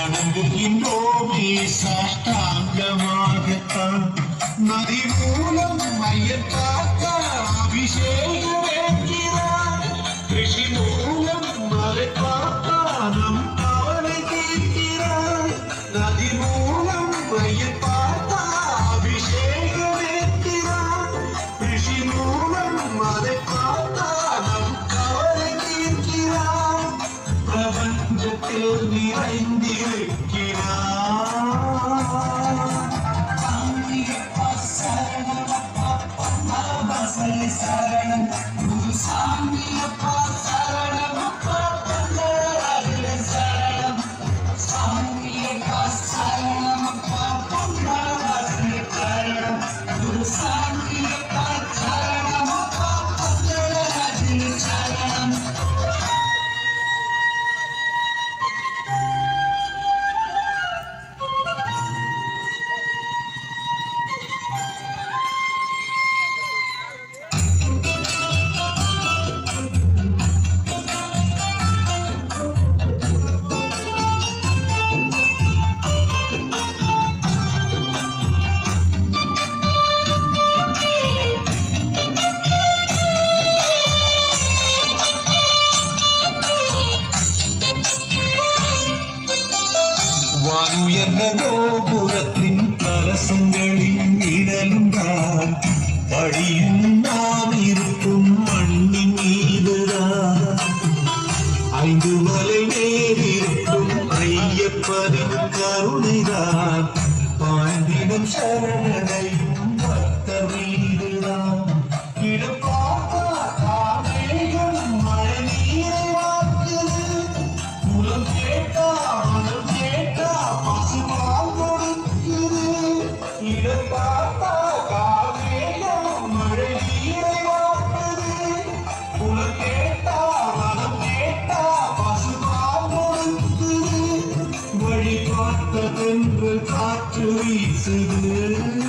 வணங்குகின்றோமே சாஷ்டாங்கமாகத்தான். நதி மூலம் மையத்தாக்க அபிஷேகம் வைக்கிறார் ரிஷி மூலம் மலை பார்த்தானம் அவனை தீர்க்கிறார். நதி மூலம் மையத்தாக்க அபிஷேகம் வைக்கிறார் ரிஷி மூலம் மலை பார்த்தானம் அவனை தீர்க்கிறார். பிரபஞ்சத்தில் நீ வானுயர்ந்த கோபுரத்தின் கலசங்களின் இடலும்தான் படியும் நாம் இருக்கும் மண்ணின் மீதுதான் ஐந்து மலை நேரிருக்கும் ஐயப்பனின் கருணைதான். பாண்டிடம் சரணடையும் பக்தர் காற்று வீசுது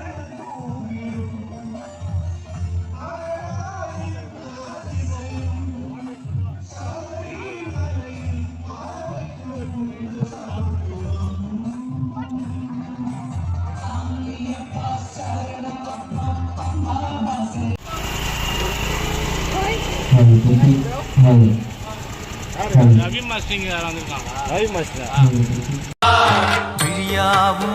ரவி மாஸ்டிங் வந்திருக்காங்களா ரவி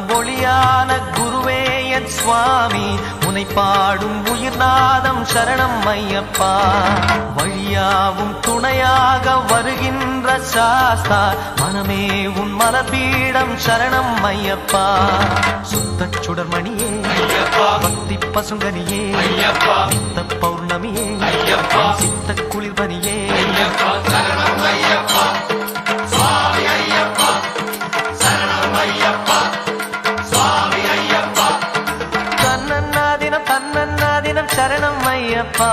ஒளியான குருவே என் சுவாமி. உனை பாடும் உயிர்நாதம் சரணம் ஐயப்பா. வழியாவும் துணையாக வருகின்ற சாஸ்தா. மனமே உன் மலபீடம் சரணம் ஐயப்பா. சுத்த சுடர்மணியே பக்தி பசுங்கனியே. நித்த சித்த குளிர்பனியே தன்னன்னாதினம் தன்னன்னாதினம் சரணம் ஐயப்பா